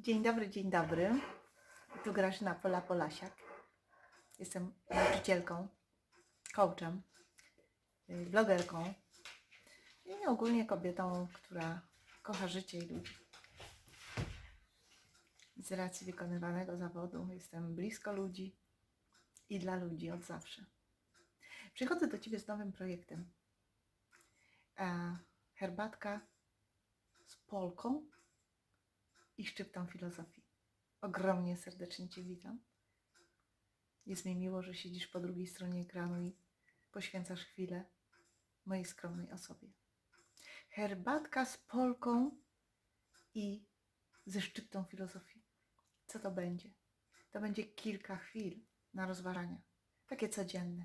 Dzień dobry, dzień dobry. Tu Grażyna Pola Polasiak. Jestem nauczycielką, coachem, y, blogerką i ogólnie kobietą, która kocha życie i ludzi. Z racji wykonywanego zawodu jestem blisko ludzi i dla ludzi od zawsze. Przychodzę do Ciebie z nowym projektem. E, herbatka z Polką i szczyptą filozofii. Ogromnie serdecznie Cię witam. Jest mi miło, że siedzisz po drugiej stronie ekranu i poświęcasz chwilę mojej skromnej osobie. Herbatka z Polką i ze szczyptą filozofii. Co to będzie? To będzie kilka chwil na rozważania. Takie codzienne,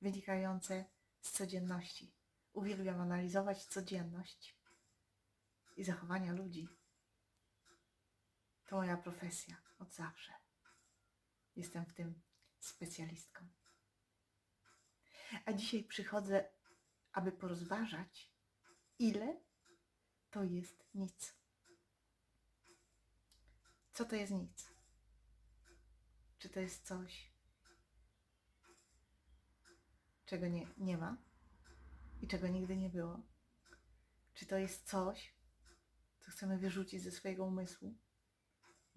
wynikające z codzienności. Uwielbiam analizować codzienność i zachowania ludzi. To moja profesja od zawsze. Jestem w tym specjalistką. A dzisiaj przychodzę, aby porozważać, ile to jest nic. Co to jest nic? Czy to jest coś, czego nie, nie ma i czego nigdy nie było? Czy to jest coś, co chcemy wyrzucić ze swojego umysłu,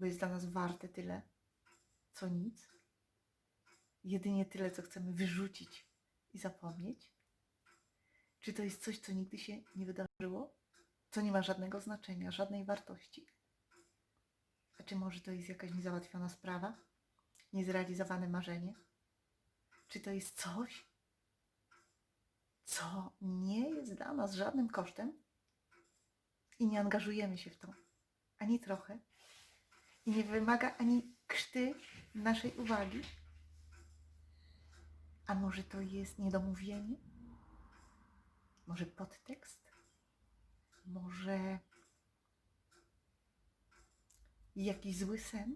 bo jest dla nas warte tyle, co nic? Jedynie tyle, co chcemy wyrzucić i zapomnieć? Czy to jest coś, co nigdy się nie wydarzyło? Co nie ma żadnego znaczenia, żadnej wartości? A czy może to jest jakaś niezałatwiona sprawa? Niezrealizowane marzenie? Czy to jest coś, co nie jest dla nas żadnym kosztem i nie angażujemy się w to ani trochę nie wymaga ani krzty naszej uwagi? A może to jest niedomówienie? Może podtekst? Może jakiś zły sen?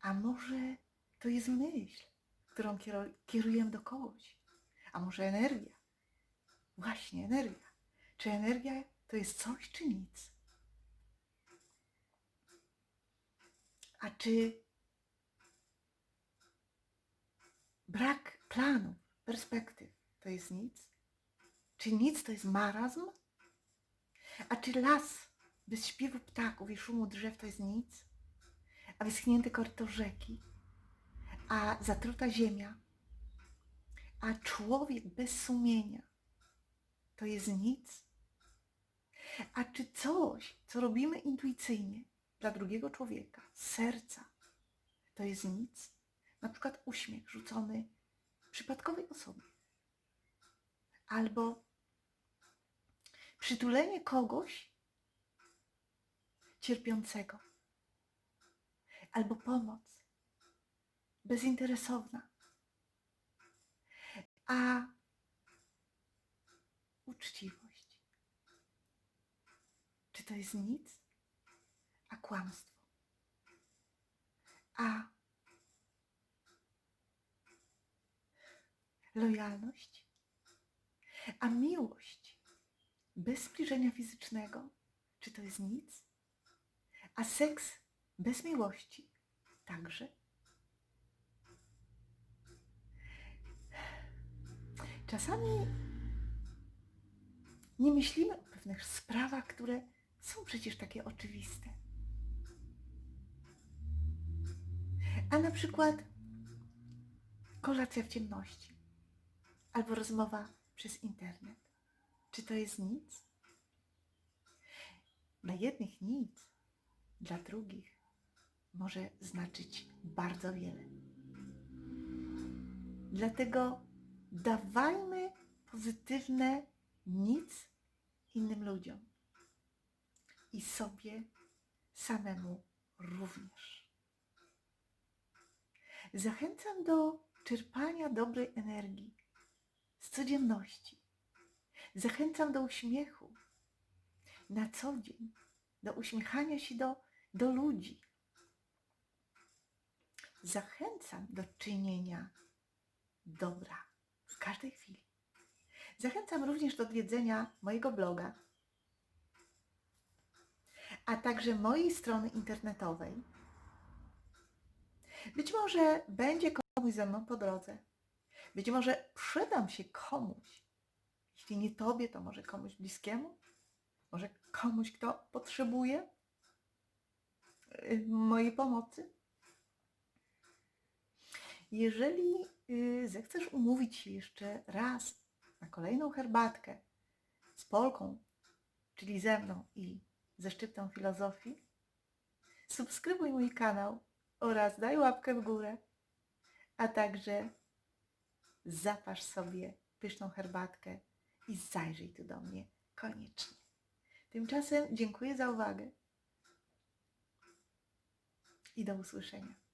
A może to jest myśl, którą kierujemy do kogoś? A może energia? Właśnie, energia. Czy energia to jest coś, czy nic? A czy brak planów, perspektyw to jest nic? Czy nic to jest marazm? A czy las bez śpiewu ptaków i szumu drzew to jest nic? A wyschnięte koryto rzeki? A zatruta ziemia? A człowiek bez sumienia to jest nic? A czy coś, co robimy intuicyjnie dla drugiego człowieka, serca, to jest nic? Na przykład uśmiech rzucony przypadkowej osobie. Albo przytulenie kogoś cierpiącego. Albo pomoc bezinteresowna. A uczciwość. Czy to jest nic? A kłamstwo. A lojalność, a miłość bez zbliżenia fizycznego, czy to jest nic? A seks bez miłości także? Czasami nie myślimy o pewnych sprawach, które są przecież takie oczywiste. A na przykład kolacja w ciemności albo rozmowa przez internet. Czy to jest nic? Dla jednych nic, dla drugich może znaczyć bardzo wiele. Dlatego dawajmy pozytywne nic innym ludziom i sobie samemu również. Zachęcam do czerpania dobrej energii z codzienności. Zachęcam do uśmiechu na co dzień, do uśmiechania się do, do ludzi. Zachęcam do czynienia dobra w każdej chwili. Zachęcam również do odwiedzenia mojego bloga. a także mojej strony internetowej. Być może będzie komuś ze mną po drodze. Być może przydam się komuś. Jeśli nie tobie, to może komuś bliskiemu? Może komuś, kto potrzebuje y, mojej pomocy? Jeżeli y, zechcesz umówić się jeszcze raz na kolejną herbatkę z Polką, czyli ze mną i ze szczyptą filozofii, subskrybuj mój kanał oraz daj łapkę w górę, a także zapasz sobie pyszną herbatkę i zajrzyj tu do mnie koniecznie. Tymczasem dziękuję za uwagę i do usłyszenia.